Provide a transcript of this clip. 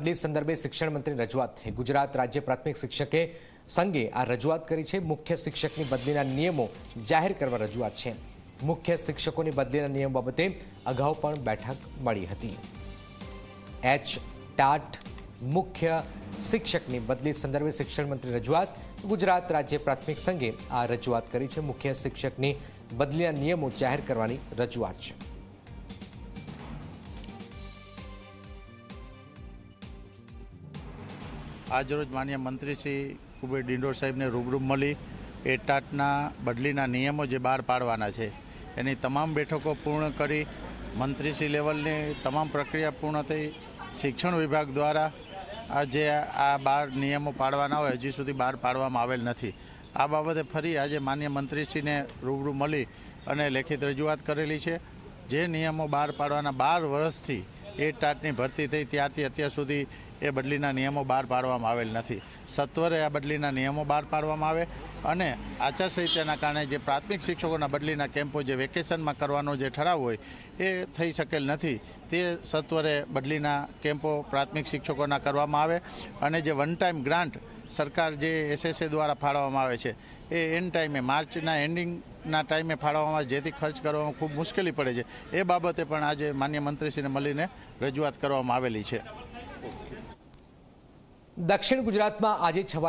બદલી સંદર્ભે શિક્ષણ મંત્રી રજૂઆત થઈ. ગુજરાત રાજ્ય પ્રાથમિક શિક્ષકે સંઘે આ રજૂઆત કરી છે. મુખ્ય શિક્ષકની બદલીના નિયમો જાહેર કરવા રજૂઆત છે. મુખ્ય શિક્ષકોની બદલીના નિયમ બાબતે અગાઉ પણ બેઠક મળી હતી. એચ. ટાટ, મુખ્ય શિક્ષકની બદલી સંદર્ભે શિક્ષણ મંત્રી રજૂઆત. ગુજરાત રાજ્ય પ્રાથમિક સંઘે આ રજૂઆત કરી છે. મુખ્ય શિક્ષકની બદલીના નિયમો જાહેર કરવાની રજૂઆત છે. આજરોજ માન્ય મંત્રી શ્રી કુબેર ડિંડોર સાહેબને રૂબરૂ મળી એ ટાટના બદલીના નિયમો જે બહાર પાડવાના છે, એની તમામ બેઠકો પૂર્ણ કરી મંત્રીશ્રી લેવલની તમામ પ્રક્રિયા પૂર્ણ થઈ, શિક્ષણ વિભાગ દ્વારા આ જે આ બાર નિયમો પાડવાના હોય, હજી સુધી બહાર પાડવામાં આવેલ નથી. આ બાબતે ફરી આજે માન્ય મંત્રીશ્રીને રૂબરૂ મળી અને લેખિત રજૂઆત કરેલી છે. જે નિયમો બહાર પાડવાના બાર વર્ષથી એ ટાટની ભરતી થઈ ત્યારથી અત્યાર સુધી એ બદલીના નિયમો બહાર પાડવામાં આવેલ નથી. સત્વરે આ બદલીના નિયમો બહાર પાડવામાં આવે અને આચારસંહિતાના કારણે જે પ્રાથમિક શિક્ષકોના બદલીના કેમ્પો જે વેકેશનમાં કરવાનો જે ઠરાવ હોય એ થઈ શકેલ નથી. તે સત્વરે બદલીના કેમ્પો પ્રાથમિક શિક્ષકોના કરવામાં આવે અને જે વન ટાઈમ ગ્રાન્ટ સરકાર જે એસએસએ દ્વારા ફાળવવામાં આવે છે, એ એન્ડ ટાઈમે માર્ચના એન્ડિંગના ટાઈમે ફાળવવામાં જેથી ખર્ચ કરવામાં ખૂબ મુશ્કેલી પડે છે. એ બાબતે પણ આજે માન્ય મંત્રીશ્રીને મળીને રજૂઆત કરવામાં આવેલી છે. દક્ષિણ ગુજરાતમાં આજે છવાય